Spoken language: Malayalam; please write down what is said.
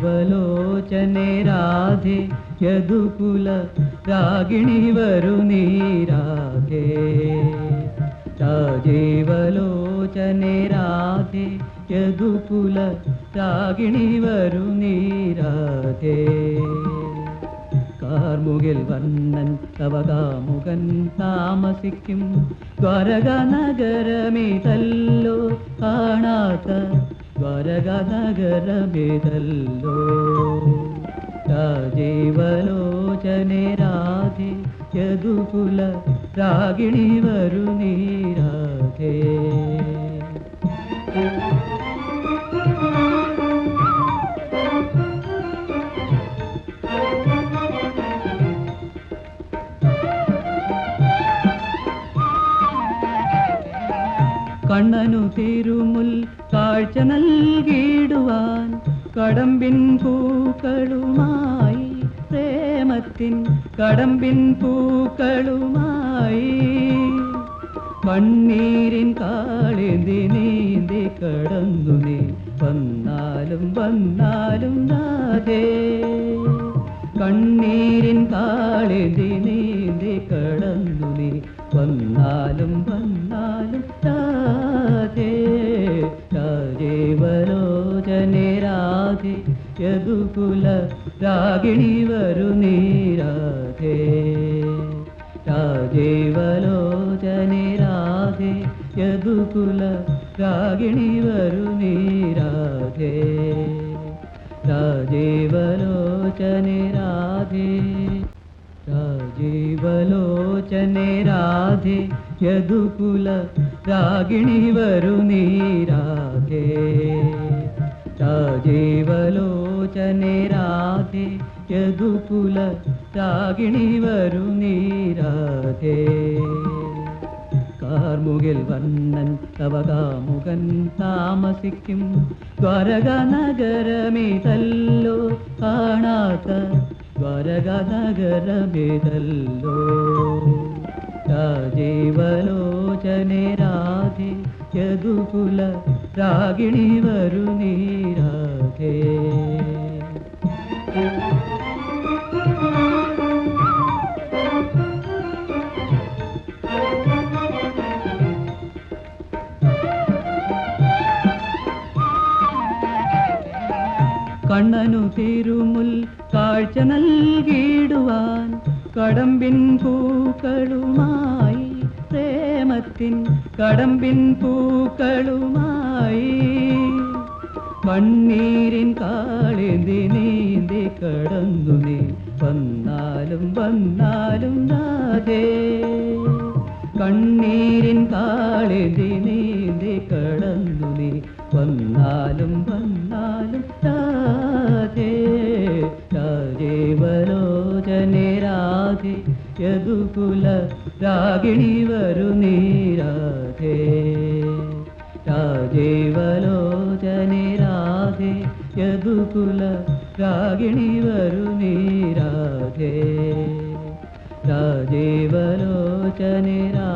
രാജീവലോചനെ രാധേ യദുകുല രാഗിണി വരു ജീവലോചനെ രാധേ യദുകുല രാഗിണി വരു നീരാധേ കാർമുകിൽ വർണൻ തവകാമുകൻ താമസിക്കും ദ്വാരക നഗരമിതല്ലോ കാണാത്ത ദ്വാരക നഗരമിതല്ലോ രാജീവലോചനെ രാധേ യദുകുല രാഗിണി വരു നീരാധേ കണ്ണനു തിരുമുൽ കാഴ്ച നൽകിയിടുവാൻ കടമ്പിൻ പൂക്കളുമായി പ്രേമത്തിൻ കടമ്പിൻ പൂക്കളുമായി കണ്ണീരിൻ കാളിന്തി നീന്തി കടന്നു നീ വന്നാലും വന്നാലും നാഥേ. കണ്ണീരിൻ കാളേന്തി यदु कुल रागिणी वरु राधे राजीवलोचने राधे यदु कुल रागिणी वरु राधे राजीवलोचने राधे राजीवलोचने राधे यदु कुल राधे രാജീവലോചനെ രാധേ യദുകുല രാഗിണി വരു നീരാധേ കാർമുകിൽ വർണൻ തവകാമുകൻ താമസിക്കും ദ്വാരക നഗരമിതല്ലോ കാണാത്ത ദ്വാരക നഗരമിതല്ലോ രാജീവലോചനെ രാധേ രാഗിണി വരു നീരാധേ കണ്ണനു തിരുമുൽ കാഴ്ച നൽകിയിടുവാൻ കടമ്പിൻ പൂക്കളുമായി പ്രേമത്തിൻ കടമ്പിൻ പൂക്കളുമായി കണ്ണീരിൻ കാളിന്തി നീന്തി കടന്നു നീ വന്നാലും വന്നാലും നാഥേ. കണ്ണീരിൻ കാളിന്തി നീന്തി കടന്നു നീ വന്നാലും വന്നാലും രാധേ രാജീവലോചനെ രാധേ യദുകുല രാഗിണി വരു നീരാധേ രാജീവലോചനെ രാധേ യദുകുല രാഗിണി വരു നീരാധേ രാജീവലോചനെ രാധേ